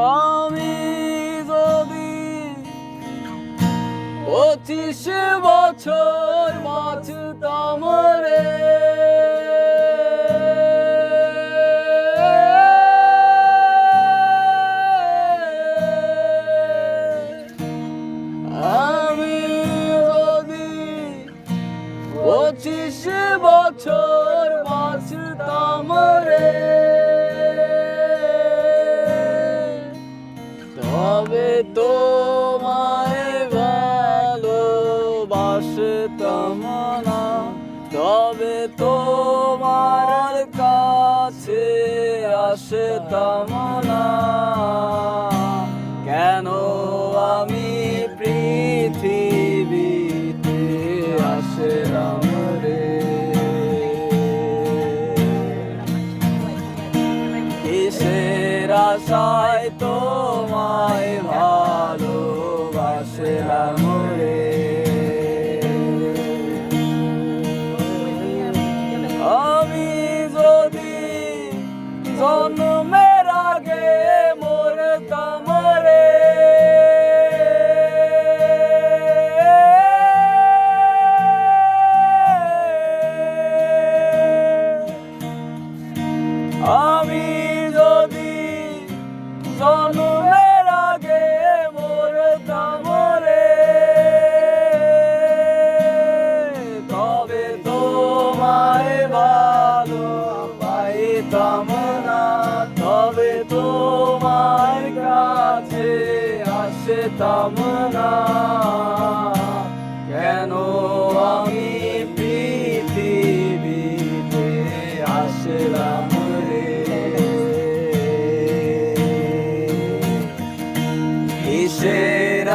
আমি যদি পঁচিশ বছর বাঁচতাম রে। আমি যদি বছর বাঁচতাম রে। তবে তোমায় ভালোবাসতাম না তবে তোমার কাছে আসতাম না কিসের আশায় তোমায় ভালোবাসলাম রে? আমি যদি জন্মের পাইতাম না তবে তোমার কাছে আসতাম না কেন আমি পৃথিবীতে আসলাম রে? কিসের